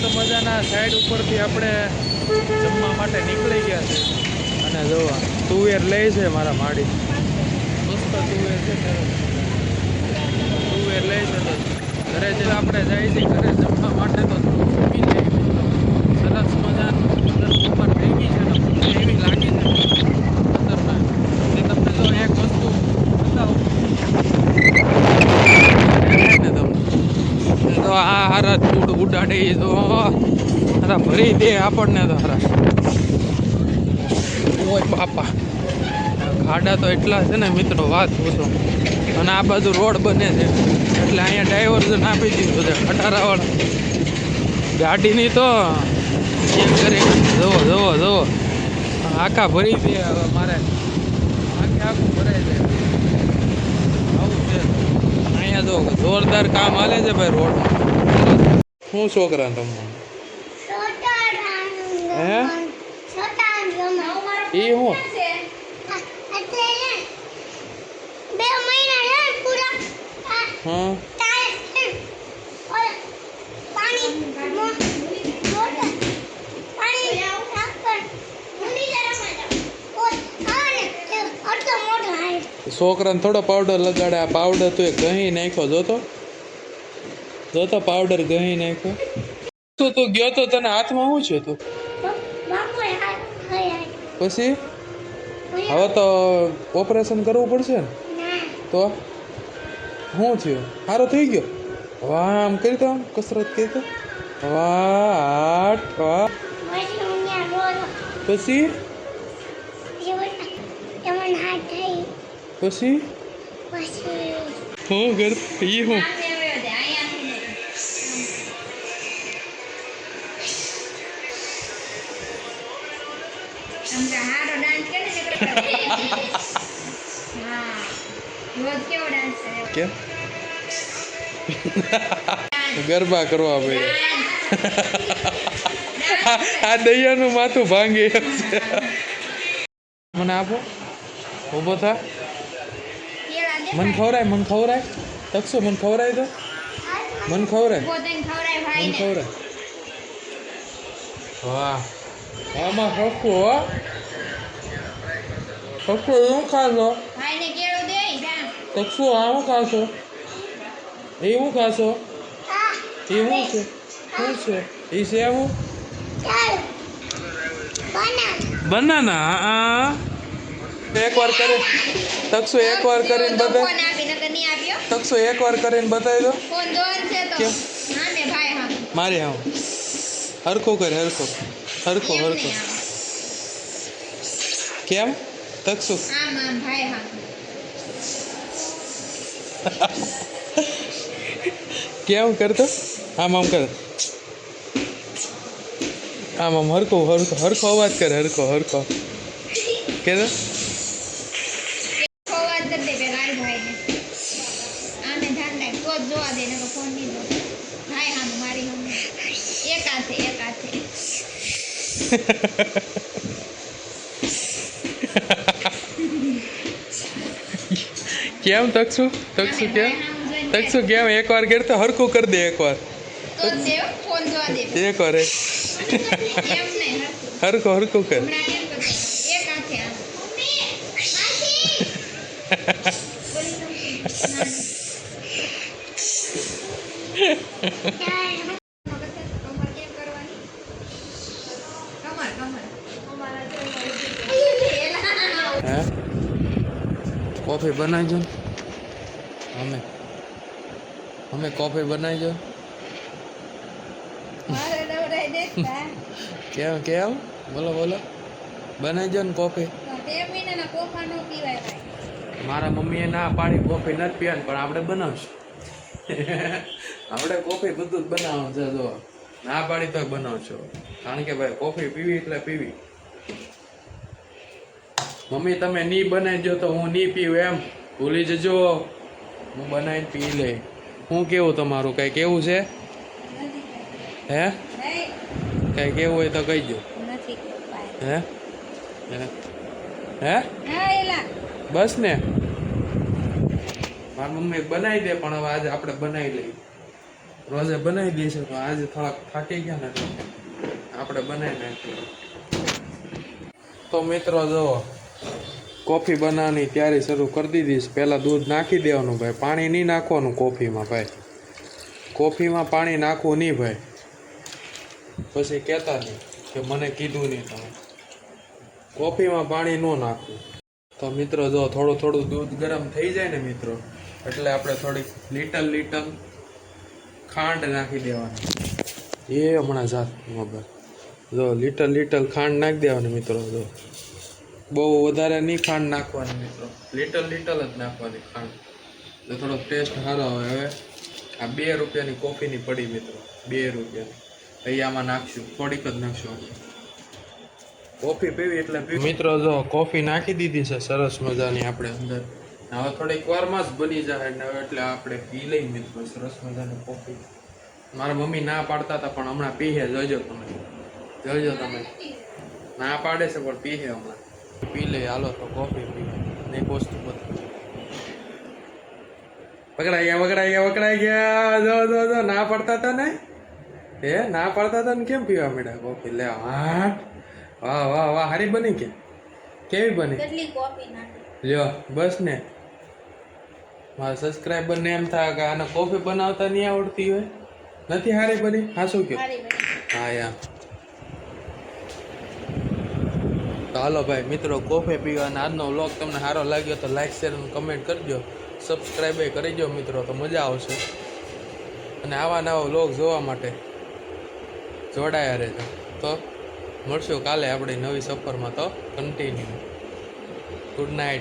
તો મજાના સાઈડ ઉપરથી આપણે જમવા માટે નીકળી ગયા છે. અને જોવા તુવેર લે છે મારા માડી. મસ્ત તુવેર છે. તુવેર લે છે તો ઘરે જે આપણે જાય છે ઘરે જમવા માટે તો થોડું મૂકી જાય સરસ મજાનું અંદર ઉપર ભેગી છે ને ભૂખ એવી લાગી છે ખતરનાક તે તમને જો એક વસ્તુ બતાવું દેખાય ને તમને એ તો આ હારા ધૂળ ઉડાડે તો ભરી દે આપણને તો હારા ઓય બાપા. ખાડા તો એટલા છે ને મિત્રો, વાત પૂછો. અને આ બાજુ રોડ બને છે. એટલે અહીંયા ડાયવર્ઝન આપી દીધું છે ખટારાવાળા ગાડીની તો ચેક કરી. જવો જવો જવો આખા ભરી દે હવે મારે. આખે આખું ભરાઈ જાય. આવું છે. અહીંયા જો જોરદાર કામ હાલે છે ભાઈ રોડમાં. શું છોકરા તમને હે? એ હું? હા છોકરાને થોડો પાવડર લગાડે. આ પાવડર તું એ ગહી નાખ્યો જોતો? જોતો પાવડર ગહી નાખ્યો. તું તું ગયો તો તને હાથમાં શું છે તું? પછી? હવે તો ઓપરેશન કરવું પડશે ને? તો? શું થયું? સારો થઈ ગયો? વાહ આમ કરી તો આમ કસરત કરી તો? વાહ આઠ વાહ પછી પછી? હું ઘર ઈ હું કેમ ગરબા કરવા ભાઈ. આ દૈયાનું માથું ભાંગે. મને આપો. ઊભો થા. મન ખવરાય મન ખવરાય તકશો મન ખવરાય તો. મન ખવરાય મન ખવરાય વાહ. આમાં હકું હો. શું એવું ખાશો તકસો આવું ખાશો? એવું ખાશો? એવું છે? શું છે? એ છે આવું? બનાના? હા એકવાર કરે. તકસો એકવાર કરીને બતાય. તકસો એકવાર કરીને બતાવી દો. કેમ? મારે હા હરખો કરે હરખો. હરખો હરખો. કેમ? તકસો કેમ કરતો? આમ આમ કર. આમ આમ હરખો હરખો હરખો અવાજ કર હરખો હરખો. કે તો કેમ? તકસુ? તકસુ કેમ? તકસુ કેમ? એકવાર ઘેર તો હરખું કરી દે એકવાર. એકવાર એ. હરખો હરખું કર. હે? કોફી બનાવજો અમે અમે કોફી બનાવજો કેમ કેમ? બોલો બોલો. બનાવજો ને કોફી. મારા મમ્મીએ ના પાડી કોફી નથી પીવાની પણ આપણે બનાવશું. આપણે કોફી બધું જ બનાવવાનું છે જો. ના પાડી તો બનાવશો. કારણ કે ભાઈ કોફી પીવી એટલે પીવી. મમ્મી તમે ની દો તો હું ની પીવું એમ. ભૂલી જજો. હું બનાવીને પી લે હું કેવું તમારું? કઈ કેવું છે? હે? કઈ. કેવું હોય તો કહીજો. હે? હે? હે બસ ને. મારી મમ્મી બનાવી દે પણ હવે આજે આપણે બનાવી લઈએ. રોજે બનાવી દઈશું તો આજે થોડાક થાકી ગયા ને આપણે બનાવી નાખીએ. તો મિત્રો જો કોફી બનાવવાની તૈયારી શરૂ કરી દીધી છે. પહેલાં દૂધ નાખી દેવાનું ભાઈ. પાણી નહીં નાખવાનું કોફીમાં ભાઈ. કોફીમાં પાણી નાખવું નહીં ભાઈ. પછી કહેતા નહીં કે મને કીધું નહીં તમે. કોફીમાં પાણી ન નાખવું. તો મિત્રો જો થોડું થોડું દૂધ ગરમ થઈ જાય ને મિત્રો, એટલે આપણે થોડીક લીટલ લીટલ ખાંડ નાખી દેવાની. એ હમણાં જાત મોબાઈલ જો લીટલ લીટલ ખાંડ નાખી દેવાની મિત્રો, જો. બહુ વધારે નહીં ખાંડ નાખવાની મિત્રો. લિટલ લિટલ જ નાખવાની ખાંડ. તો થોડો ટેસ્ટ સારો આવે હવે. આ બે રૂપિયાની કોફીની પડી મિત્રો. બે રૂપિયાની. આમાં નાખશું. થોડીક જ નાખશું કોફી પીવી એટલે મિત્રો જો કોફી નાખી દીધી છે સરસ મજાની આપણે અંદર. હવે થોડીક વારમાં જ બની જાય ને હવે એટલે આપણે પી લઈ મિત્રો. સરસ મજાની કોફી. મારા મમ્મી ના પાડતા હતા પણ હમણાં પીહે. જોજો તમે. જોજો તમે. ના પાડે છે પણ પીહે હમણાં. પી લઈ હાલો તો કોફી પીવે એક વસ્તુ બધું પકડાઈ ગયા પકડાઈ ગયા પકડાઈ ગયા. જો જો જો ના પડતા હતા ને? એ ના પાડતા હતા ને કેમ પીવા મળ્યા કોફી લે હા. વાહ વાહ વાહ હારી બની કે? કેવી બની? કેટલી કોફી લ્યો બસ ને. મારા સબસ્ક્રાઈબર ને એમ થાય કે આને કોફી બનાવતા નહીં આવડતી હોય. નથી હારી બની? હા શું કહ્યું હા યા. તો હાલો ભાઈ, મિત્રો, કોફી પીવા આજનો વ્લોગ તમને સારો લાગ્યો તો લાઈક શેર અને કમેન્ટ કરજો. સબસ્ક્રાઈબ કરી દો મિત્રો, તો મજા આવશે. અને આવા નવા વ્લોગ જોવા માટે જોડાયા રહેજો. તો મળશું કાલે આપણી નવી સફરમાં. તો કન્ટિન્યુ ગુડ નાઇટ